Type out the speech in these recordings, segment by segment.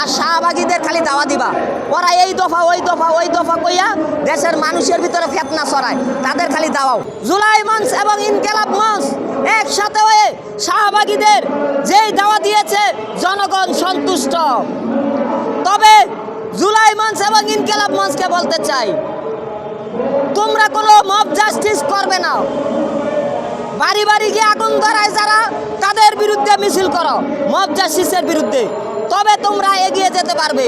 আর শাহবাগীদের খালি দাওয়া দিবা। ওরা এই দফা, ওই দফা ওই দফা কইয়া দেশের মানুষের ভিতরে ফেতনা ছড়ায়। তাদের খালি দাওয়াও। জুলাই মঞ্চ এবং ইনকেলাব মঞ্চ একসাথে হয়ে শাহবাগীদের যেই দাওয়া দিয়েছে, জনগণ সন্তুষ্ট। তবে জুলাই মঞ্চ এবং ইনকেলাব মঞ্চকে বলতে চাই, তোমরা কোনো মব জাস্টিস করবে না। বাড়ি বাড়ি গিয়ে আগুন ধরায় যারা, তাদের বিরুদ্ধে মিছিল করো। মব জাস্টিসের বিরুদ্ধে। তবে তোমরা এগিয়ে যেতে পারবে।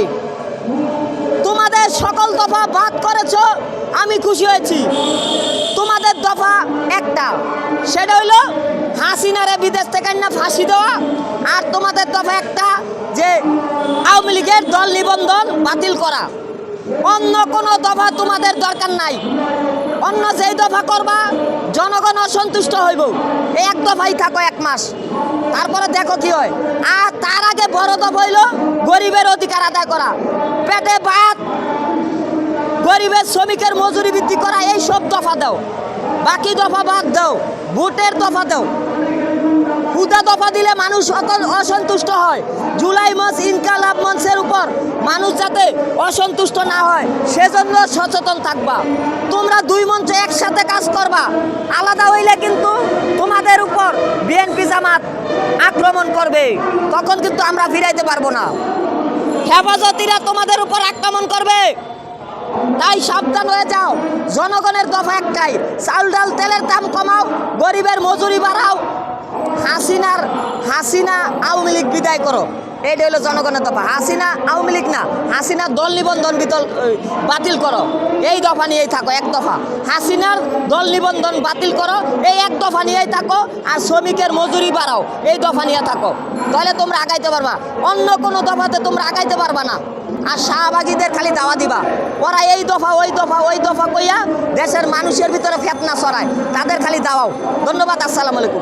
তোমাদের সকল দফা বাদ করেছ, আমি খুশি হয়েছি। তোমাদের দফা একটা, সেটা হইল হাসিনারে বিদেশ থেকে না ফাঁসি দেওয়া, আর তোমাদের দফা একটা যে আওয়ামী লীগের দল নিবন্ধন বাতিল করা। অন্য কোনো দফা তোমাদের দরকার নাই। অন্য যেই দফা করবা, জনগণ অসন্তুষ্ট হইব। এক দফাই থাকো এক মাস। তারপরে দেখো কি হয়। আর তার আগে বড় দফা হইল গরিবের অধিকার আদায় করা। পেটে ভাত, গরিবের শ্রমিকের মজুরি বৃদ্ধি করা, এই সব দফা দাও। বাকি দফা বাদ দাও। ভোটের দফা দাও। হুদা দফা দিলে মানুষ অসন্তুষ্ট হয়। জুলাই মাস ইনকালাব মঞ্চের উপর মানুষ যাতে অসন্তুষ্ট না হয়, সেজন্য সচেতন থাকবা। তোমরা দুই মঞ্চ একসাথে কাজ করবা। আলাদা হইলে কিন্তু তোমাদের উপর বিএনপি জামাত আক্রমণ করবে। তখন কিন্তু আমরা ফিরাইতে পারব না। হেফাজতিরা তোমাদের উপর আক্রমণ করবে। তাই সাবধান হয়ে যাও। জনগণের দফা একটাই, চাল ডাল তেলের দাম কমাও, গরিবের মজুরি বাড়াও। হাসিনার, হাসিনা আওয়ামী লীগ বিদায় করো। এইটা হলো জনগণের দফা। হাসিনা আওয়ামী লীগ না, হাসিনা দল নিবন্ধন বিতল বাতিল করো। এই দফা নিয়েই থাকো, এক দফা। হাসিনার দল নিবন্ধন বাতিল করো, এই এক দফা নিয়েই থাকো, আর শ্রমিকের মজুরি বাড়াও, এই দফা নিয়ে থাকো। তাহলে তোমরা আগাইতে পারবা। অন্য কোনো দফাতে তোমরা আগাইতে পারবা না। আর শাহবাগীদের খালি দাওয়া দিবা। ওরা এই দফা, ওই দফা ওই দফা কইয়া দেশের মানুষের ভিতরে ফেতনা ছড়ায়। তাদের খালি দাওয়াও। ধন্যবাদ, আসসালামু আলাইকুম।